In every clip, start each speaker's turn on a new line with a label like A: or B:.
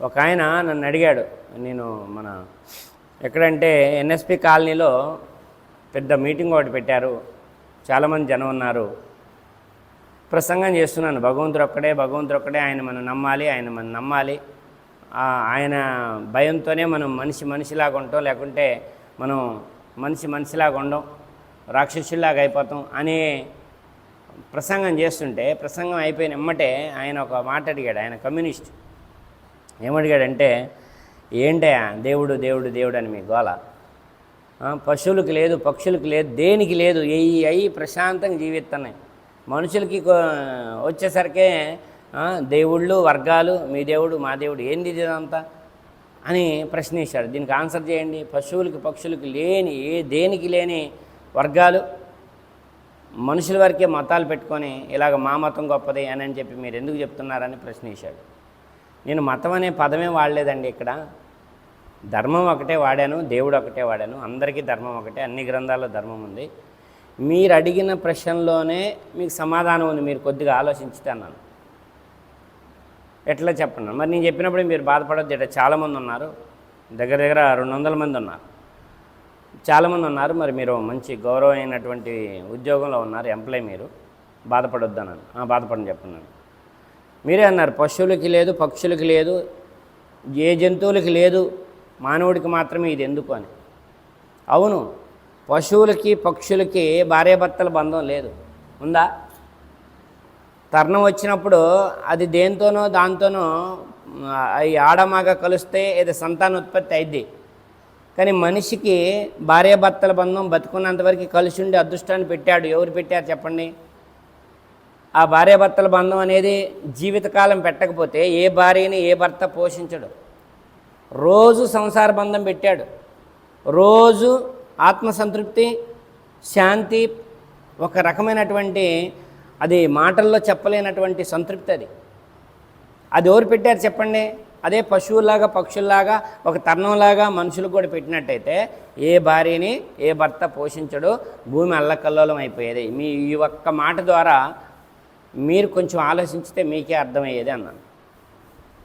A: ఒక ఆయన నన్ను అడిగాడు నేను మన ఎక్కడంటే ఎన్ఎస్పి కాలనీలో పెద్ద మీటింగ్ ఒకటి పెట్టారు చాలామంది జనం ఉన్నారు. ప్రసంగం చేస్తున్నాను భగవంతుడు ఒక్కడే భగవంతుడు ఒక్కడే ఆయన మనం నమ్మాలి ఆయన మనం నమ్మాలి. ఆయన భయంతోనే మనం మనిషి మనిషిలాగా ఉంటాం లేకుంటే మనం మనిషి మనిషిలాగా ఉండం రాక్షసులాగా అయిపోతాం అనే ప్రసంగం చేస్తుంటే ప్రసంగం అయిపోయిన ఎమ్మటే ఆయన ఒక మాట అడిగాడు ఆయన కమ్యూనిస్ట్. ఏమడిగాడంటే ఏంటయా దేవుడు దేవుడు దేవుడు అని మీ గోల. పశువులకు లేదు పక్షులకు లేదు దేనికి లేదు ఎయ్యి అయ్యి ప్రశాంతంగా జీవిస్తున్నాయి. మనుషులకి వచ్చేసరికే దేవుళ్ళు వర్గాలు మీ దేవుడు మా దేవుడు ఏంది ఇదంతా? అని ప్రశ్నించాడు. దీనికి ఆన్సర్ చేయండి. పశువులకి పక్షులకి లేని ఏ దేనికి లేని వర్గాలు మనుషుల వరకే మతాలు పెట్టుకొని ఇలాగ మా మతం గొప్పది అని అని చెప్పి మీరు ఎందుకు చెప్తున్నారని ప్రశ్నించాడు. నేను మతం అనే పదమే వాడలేదండి ఇక్కడ. ధర్మం ఒకటే వాడాను దేవుడు ఒకటే వాడాను అందరికీ ధర్మం ఒకటే అన్ని గ్రంథాల్లో ధర్మం ఉంది. మీరు అడిగిన ప్రశ్నలోనే మీకు సమాధానం ఉంది మీరు కొద్దిగా ఆలోచించితే అన్నాను. ఎట్లా చెప్పండి మరి నేను చెప్పినప్పుడు మీరు బాధపడద్దు ఇక్కడ చాలామంది ఉన్నారు. దగ్గర దగ్గర రెండు వందల మంది ఉన్నారు. చాలామంది ఉన్నారు మరి మీరు మంచి గౌరవమైనటువంటి ఉద్యోగంలో ఉన్నారు ఎంప్లాయ్ మీరు. బాధపడొద్దు అన్నాను. బాధపడని చెప్పన్నాను మీరే అన్నారు పశువులకి లేదు పక్షులకి లేదు ఏ జంతువులకి లేదు మానవుడికి మాత్రమే ఇది ఎందుకు అని. అవును పశువులకి పక్షులకి భార్యాభర్తల బంధం లేదు. ఉందా? తరుణం వచ్చినప్పుడు అది దేంతోనో దాంతోనో అవి ఈ ఆడమాగ కలిస్తే ఇది సంతానోత్పత్తి అయింది కానీ మనిషికి భార్యాభర్తల బంధం బతుకున్నంతవరకు కలిసి ఉండి అదృష్టాన్ని పెట్టాడు. ఎవరు పెట్టారు చెప్పండి? ఆ భార్యాభర్తల బంధం అనేది జీవితకాలం పెట్టకపోతే ఏ భార్యని ఏ భర్త పోషించడు. రోజు సంసార బంధం పెట్టాడు. రోజు ఆత్మసంతృప్తి శాంతి ఒక రకమైనటువంటి అది మాటల్లో చెప్పలేనటువంటి సంతృప్తి అది. అది ఎవరు పెట్టారు చెప్పండి? అదే పశువులాగా పక్షుల్లాగా ఒక తరుణంలాగా మనుషులు కూడా పెట్టినట్టయితే ఏ భార్యని ఏ భర్త పోషించడు. భూమి అల్లకల్లోలం అయిపోయేది. మీ ఈ ఒక్క మాట ద్వారా మీరు కొంచెం ఆలోచించితే మీకే అర్థమయ్యేది అన్నాను.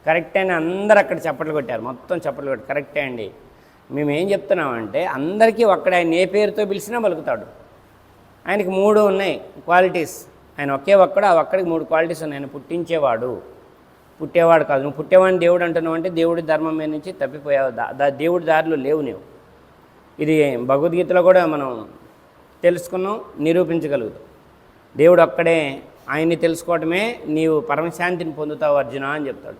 A: కరెక్ట్ అని అందరు అక్కడ చప్పట్లు కొట్టారు. మొత్తం చప్పట్లు కొట్టారు. కరెక్టే అండి. మేము ఏం చెప్తున్నామంటే అందరికీ ఒక్కడ ఆయన ఏ పేరుతో పిలిచినా పలుకుతాడు. ఆయనకి మూడు ఉన్నాయి క్వాలిటీస్. ఆయన ఒకే ఒక్కడు ఆ ఒక్కడికి మూడు క్వాలిటీస్ ఉన్నాయి. ఆయన పుట్టించేవాడు. పుట్టేవాడు కాదు. నువ్వు పుట్టేవాడిని దేవుడు అంటున్నావు అంటే దేవుడి ధర్మం మీద నుంచి తప్పిపోయావు. దా- దా దేవుడి దారిలో లేవు నువ్వు ఇది భగవద్గీతలో కూడా మనం తెలుసుకున్నాం నిరూపించగలుగుతాం. దేవుడు ఒక్కడే ఆయన్ని తెలుసుకోవటమే నీవు పరమశాంతిని పొందుతావు అర్జున అని చెప్తాడు.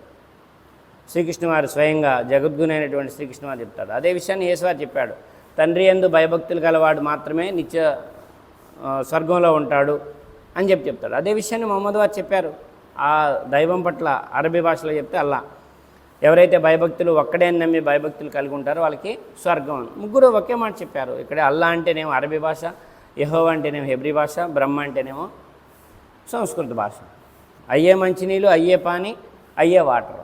A: శ్రీకృష్ణవారు స్వయంగా జగద్గుణైనటువంటి శ్రీకృష్ణవారు చెప్తాడు అదే విషయాన్ని యేసువారు చెప్పాడు. తండ్రి ఎందు భయభక్తులు గలవాడు మాత్రమే నిత్య స్వర్గంలో ఉంటాడు అని చెప్పి చెప్తాడు. అదే విషయాన్ని మహమ్మద్ వారు చెప్పారు. ఆ దైవం పట్ల అరబీ భాషలో చెప్తే అల్లా. ఎవరైతే భయభక్తులు ఒక్కడే అని నమ్మి భయభక్తులు కలిగి ఉంటారో వాళ్ళకి స్వర్గం ముగ్గురు ఒకే మాట చెప్పారు. ఇక్కడ అల్లా అంటేనేమో అరబీ భాష యహో అంటేనేమో హెబ్రీ భాష బ్రహ్మ అంటేనేమో సంస్కృత భాష. అయ్యే మంచినీళ్ళు అయ్యే పాని అయ్యే వాటర్.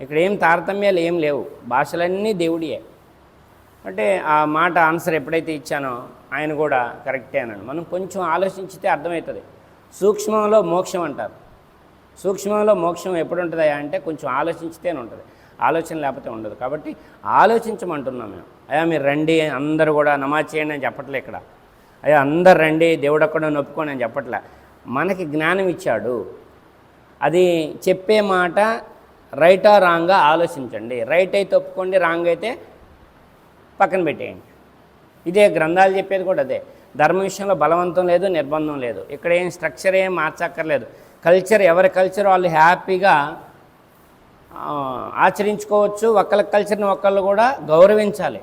A: ఇక్కడ ఏం తారతమ్యాలు ఏం లేవు. భాషలన్నీ దేవుడియే. అంటే ఆ మాట ఆన్సర్ ఎప్పుడైతే ఇచ్చానో ఆయన కూడా కరెక్టే అన్నాడు. మనం కొంచెం ఆలోచించితే అర్థమవుతుంది. సూక్ష్మంలో మోక్షం అంటారు. సూక్ష్మంలో మోక్షం ఎప్పుడు ఉంటుందా అంటే కొంచెం ఆలోచించితేనే ఉంటుంది. ఆలోచన లేకపోతే ఉండదు. కాబట్టి ఆలోచించమంటున్నాం మేము. అయ్యా మీరు రండి అందరూ కూడా నమాజ్ చేయండి అని చెప్పట్లే ఇక్కడ. అయ్యా అందరు రండి దేవుడు అక్కడ నొప్పుకోండి అని చెప్పట్లే. మనకి జ్ఞానం ఇచ్చాడు. అది చెప్పే మాట రైటా రాంగా ఆలోచించండి. రైట్ అయితే ఒప్పుకోండి రాంగ్ అయితే పక్కన పెట్టేయండి. ఇదే గ్రంథాలు చెప్పేది కూడా అదే. ధర్మ విషయంలో బలవంతం లేదు నిర్బంధం లేదు. ఇక్కడ ఏం స్ట్రక్చర్ ఏం మార్చక్కర్లేదు. కల్చర్ ఎవరి కల్చర్ వాళ్ళు హ్యాపీగా ఆచరించుకోవచ్చు. ఒకళ్ళ కల్చర్ని ఒకళ్ళు కూడా గౌరవించాలి.